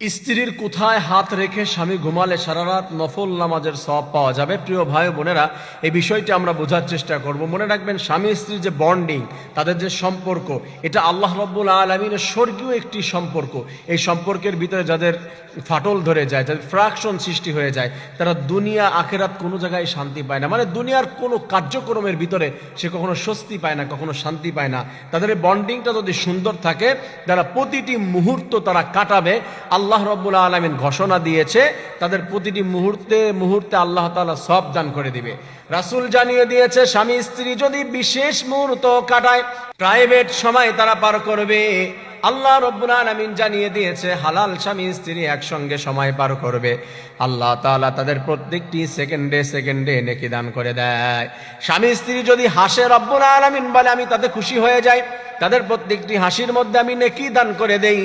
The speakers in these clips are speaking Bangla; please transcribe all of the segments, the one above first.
স্ত্রীর কোথায় হাত রেখে স্বামী ঘুমালে সারা রাত নফল নামাজের সব পাওয়া যাবে? প্রিয় ভাই বোনেরা, এই বিষয়টি আমরা বোঝার চেষ্টা করব। মনে রাখবেন, স্বামী স্ত্রীর যে বন্ডিং, তাদের যে সম্পর্ক, এটা আল্লাহ রব্বুল আলমিনের স্বর্গীয় একটি সম্পর্ক। এই সম্পর্কের ভিতরে যাদের ফাটল ধরে যায়, যাদের ফ্রাকশন সৃষ্টি হয়ে যায়, তারা দুনিয়া, আখেরাত কোনো জায়গায় শান্তি পায় না। মানে দুনিয়ার কোনো কার্যক্রমের ভিতরে সে কখনো স্বস্তি পায় না, কখনো শান্তি পায় না। তাদের বন্ডিংটা যদি সুন্দর থাকে, তারা প্রতিটি মুহূর্ত তারা কাটাবে, আল্লাহ রব্বুল আলমিন ঘোষণা দিয়েছে, তাদের প্রতিটি মুহূর্তে মুহূর্তে আল্লাহ তাআলা সব দান করে দিবে। রাসূল জানিয়ে দিয়েছে, স্বামী স্ত্রী যদি বিশেষ মুহূর্ত কাটায়, প্রাইভেট সময় তারা পার করবে। আল্লাহ রব্বুল আলামিন জানিয়ে দিয়েছে, হালাল স্বামী স্ত্রী একসঙ্গে সময় পার করবে। আল্লাহ তাআলা তাদের প্রত্যেকটি সেকেন্ডে সেকেন্ডে নেকি দান করে দেয়। স্বামী স্ত্রী যদি হাসে, রব্বুল আলামিন বলে আমি তাতে খুশি হয়ে যাই তাদের প্রত্যেকটি হাসির মধ্যে আমি নেকি দান করে দেই।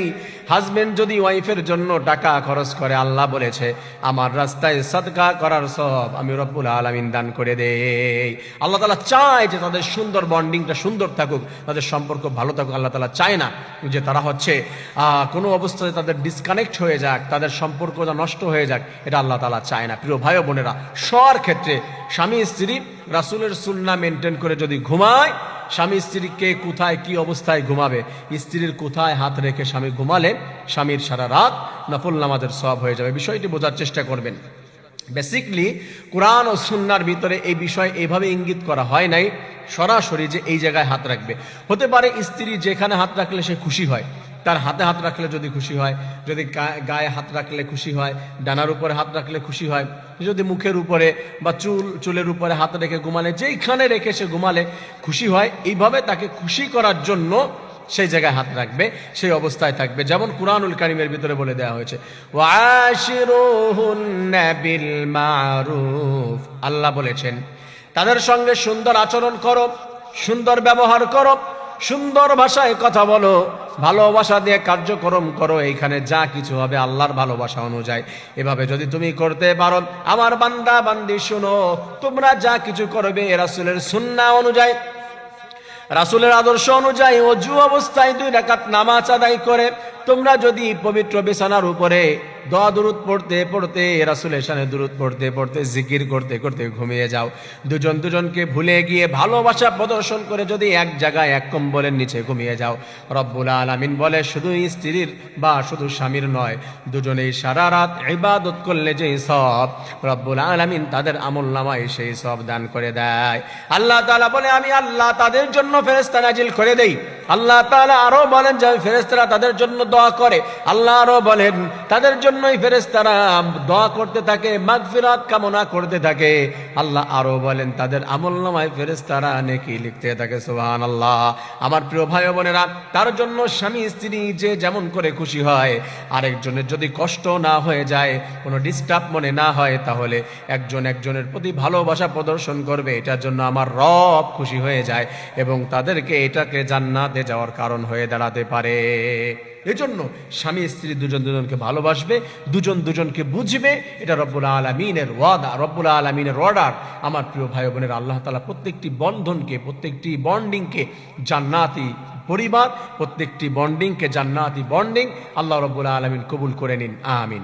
হাজবেন্ড যদি ওয়াইফের জন্য টাকা খরচ করে, আল্লাহ বলেছে, আমার রাস্তায় সদকা করার সব আমি রব্বুল আলামিন দান করে দেই। আল্লাহ তালা চায় যে তাদের সুন্দর বন্ডিংটা সুন্দর থাকুক, তাদের সম্পর্ক ভালো থাকুক, আল্লাহ তালা চায় না যে তারা হচ্ছে কোনো অবস্থায় তাদের ডিসকানেক্ট হয়ে যাক, তাদের সম্পর্কটা নষ্ট হয়ে যাক, এটা আল্লাহ তালা চায় না। প্রিয় ভাই বোনেরা সর ক্ষেত্রে স্বামী স্ত্রী রাসুলের সুন্না মেনটেন করে যদি ঘুমায় স্বামী স্ত্রীকে কোথায় কি অবস্থায় ঘুমাবে? স্ত্রীর কোথায় হাত রেখে স্বামী ঘুমালে? স্বামীর সারা রাত নফল নামাজের সব হয়ে যাবে। বিষয়টি বোঝার চেষ্টা করবেন। বেসিকলি কোরআন ও সুন্নার ভিতরে এই বিষয় এভাবে ইঙ্গিত করা হয় নাই। সরাসরি যে এই জায়গায় হাত রাখবে। হতে পারে স্ত্রী যেখানে হাত রাখলে সে খুশি হয়। তার হাতে হাত রাখলে যদি খুশি হয়, যদি গায়ে হাত রাখলে খুশি হয়, ডানার উপরে হাত রাখলে খুশি হয়, যদি মুখের উপরে বা চুল, চুলের উপরে হাত রেখে ঘুমালে, যেইখানে রেখে সে ঘুমালে খুশি হয়, এইভাবে তাকে খুশি করার জন্য সেই জায়গায় হাত রাখবে, সেই অবস্থায় থাকবে। যেমন কুরআনুল কারিমের ভিতরে বলে দেওয়া হয়েছে মারুফ। আল্লাহ বলেছেন, তাদের সঙ্গে সুন্দর আচরণ করো, সুন্দর ব্যবহার করো সুন্দর ভাষায় কথা বলো, ভালোবাসা দিয়ে কার্যক্রম করো এইখানে যা কিছু হবে আল্লাহর ভালোবাসা অনুযায়ী। এভাবে যদি তুমি করতে পারো, আমার বান্দা বান্দি শুনো, তোমরা যা কিছু করবে এ রাসুলের সুন্না অনুযায়ী। রাসুলের আদর্শ অনুযায়ী অজু অবস্থায় দুই রাকাত নামাজ আদায় করে তোমরা যদি পবিত্র বিছানার উপরে দোয়া দুরুদ পড়তে পড়তে, রাসূলের দুরুদ পড়তে পড়তে জিকির করতে করতে ঘুমিয়ে যাও। দুজন দুজনকে ভুলে গিয়ে ভালোবাসা প্রদর্শন করে যদি এক জায়গায় এক কম্বলের নিচে ঘুমিয়ে যাও। রব্বুল আলামিন বলে শুধু স্ত্রীর বা শুধু স্বামীর নয়, দুজনেই সারা রাত ইবাদত করলে যেই সব, রব্বুল আলামিন তাদের আমল নামায় সেই সব দান করে দেয়। আল্লাহ তাআলা বলে, আমি আল্লাহ তাদের জন্য ফেরেশতা নাজিল করে দেই। আল্লাহ তাআলা আরও বলেন যে ফেরেশতারা তাদের জন্য দোয়া করে। আল্লাহ আরও বলেন, তাদের জন্যই ফেরেশতারা দোয়া করতে থাকে, মাগফিরাত কামনা করতে থাকে। আল্লাহ আরও বলেন, তাদের আমল নামায় ফেরেশতারা নেকি লিখতে থাকে, সুবহানাল্লাহ। আমার প্রিয় ভাই বোনেরা, তার জন্য স্বামী, স্ত্রী যে যেমন করে খুশি হয়, আরেকজনের যদি কষ্ট না হয়ে যায়, কোনো ডিস্টার্ব মনে না হয়, তাহলে একজন একজনের প্রতি ভালোবাসা প্রদর্শন করবে। এটার জন্য আমার রব খুশি হয়ে যায় এবং তাদেরকে এটাকে জান্নাতে যাওয়ার কারণ হয়ে দাঁড়াতে পারে। এজন্য স্বামী, স্ত্রী দুজন দুজনকে ভালোবাসবে, দুজন দুজনকে বুঝবে, এটা রব্বুল আলমিনের ওয়াদা, রব্বুল আলমিনের অর্ডার আমার প্রিয় ভাই বোনের, আল্লাহ তালা প্রত্যেকটি বন্ধনকে, প্রত্যেকটি বন্ডিংকে জান্নাতি পরিবার, প্রত্যেকটি বন্ডিংকে জান্নাতি বন্ডিং আল্লাহ রব্বুল আলমিন কবুল করে নিন, আমিন।